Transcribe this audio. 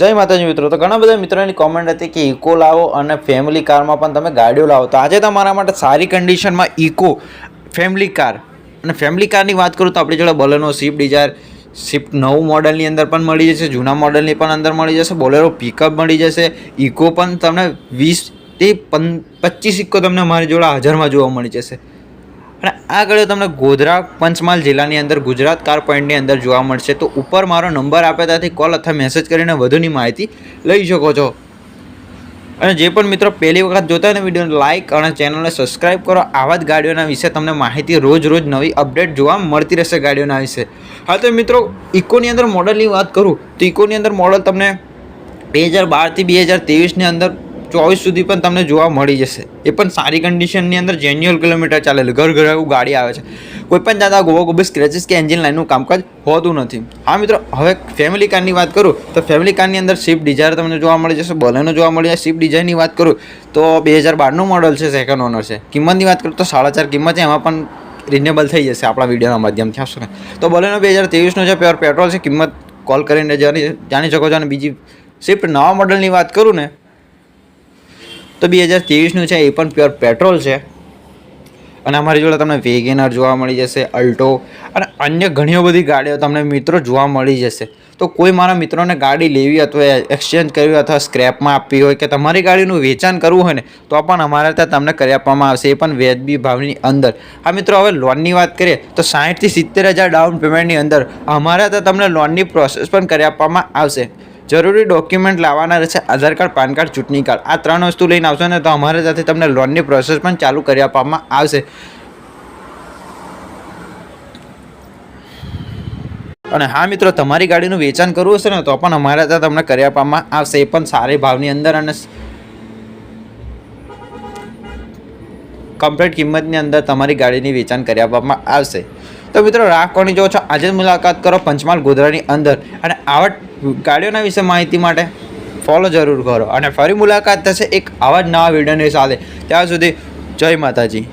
જય માતાજી મિત્રો. તો ઘણા બધા મિત્રોની કોમેન્ટ હતી કે ઇકો લાવો અને ફેમિલી કારમાં પણ તમે ગાડીઓ લાવો. તો આજે તમારા માટે સારી કન્ડિશનમાં ઇકો ફેમિલી કાર અને ફેમિલી કારની વાત કરું તો આપણી જોડે બોલેનો સ્વિફ્ટ ડિઝાયર સ્વિફ્ટ નવું મોડલની અંદર પણ મળી જશે, જૂના મોડલની પણ અંદર મળી જશે બોલેરો પિકઅપ મળી જશે. ઇકો પણ તમને વીસથી પન પચીસ ઇકો તમને મારી જોડે હાજરમાં જોવા મળી જશે. અને આ ગાડીઓ તમને ગોધરા પંચમહાલ જિલ્લાની અંદર ગુજરાત કાર પોઈન્ટની અંદર જોવા મળશે તો ઉપર મારો નંબર આપે ત્યાંથી કોલ અથવા મેસેજ કરીને વધુની માહિતી લઈ શકો છો. અને જે પણ મિત્રો પહેલી વખત જોતા હોય ને વિડીયોને લાઇક અને ચેનલને સબસ્ક્રાઇબ કરો. આવા જ ગાડીઓના વિશે તમને માહિતી રોજ રોજ નવી અપડેટ જોવા મળતી રહેશે ગાડીઓના વિશે. હા, તો મિત્રો, ઇકોની અંદર મોડલની વાત કરું તો ઇકોની અંદર મોડલ તમને બે હજાર બારથી બે હજાર ત્રેવીસની અંદર ચોવીસ સુધી પણ તમને જોવા મળી જશે. એ પણ સારી કન્ડિશનની અંદર જેન્યુઅલ કિલોમીટર ચાલેલું. ઘર ઘર એવું ગાડી આવે છે. કોઈ પણ જાતા ગોવો ગોબી સ્ક્રેચિસ કે એન્જિન લાઇનનું કામકાજ હોતું નથી. હા મિત્રો, હવે ફેમિલી કારની વાત કરું, તો ફેમિલી કારની અંદર સ્વિફ્ટ ડિઝાયર તમને જોવા મળી જશે બલેનો જોવા મળી જાય સ્વિફ્ટ ડિઝાયરની વાત કરું, તો બે હજાર બારનું મોડલ છે સેકન્ડ ઓનર છે. કિંમતની વાત કરું, તો સાડા ચાર કિંમત છે, એમાં પણ રિન્યુએબલ થઈ જશે આપણા વિડીયોના માધ્યમથી આવશો ને? તો બોલેનો બે હજાર ત્રેવીસનો છે પ્યોર પેટ્રોલ છે, કિંમત કોલ કરીને જાણી જાણી શકો છો. અને બીજી સ્વિફ્ટ નવા મોડલની વાત કરું ને તો બે હજાર ત્રેવીસનું છે એ પણ પ્યોર પેટ્રોલ છે. અને અમારી જોડે તમને વેગેનર જોવા મળી જશે, અલ્ટો અને અન્ય ઘણી બધી ગાડીઓ તમને મિત્રો જોવા મળી જશે. તો કોઈ મારા મિત્રોને ગાડી લેવી અથવા એક્સચેન્જ કરવી અથવા સ્ક્રેપમાં આપવી હોય કે તમારી ગાડીનું વેચાણ કરવું હોય ને, તો પણ અમારા ત્યાં તમને કરી આપવામાં આવશે. એ પણ વ્યાજબી ભાવની અંદર. આ મિત્રો, હવે લોનની વાત કરીએ તો સાઠથી સિત્તેર હજાર ડાઉન પેમેન્ટની અંદર અમારા ત્યાં તમને લોનની પ્રોસેસ પણ કરી આપવામાં આવશે. જરૂરી ડોક્યુમેન્ટ લાવવાના રહેશે, આધાર કાર્ડ, પાન કાર્ડ, ચૂંટણી કાર્ડ, આ ત્રણ વસ્તુ લઈને આવશો ને તો અમારે સાથે તમને લોનની પ્રોસેસ પણ ચાલુ કરી આપવામાં આવશે. અને હા મિત્રો, તમારી ગાડીનું વેચાણ કરવું હશે ને તો પણ અમારા ત્યાં તમને કરી આપવામાં આવશે. એ પણ સારી ભાવની અંદર અને કમ્પ્લીટ કિંમતની અંદર તમારી ગાડીની વેચાણ કરી આપવામાં આવશે. તો મિત્રો રાખવાની જો છો? આજે જ મુલાકાત કરો પંચમહાલ ગોધરાની અંદર. અને આવા ગાડીઓના વિશે માહિતી માટે ફોલો જરૂર કરો. અને ફરી મુલાકાત થશે એક આવા જ નવા વિડીયોની સાથે. ત્યાં સુધી જય માતાજી.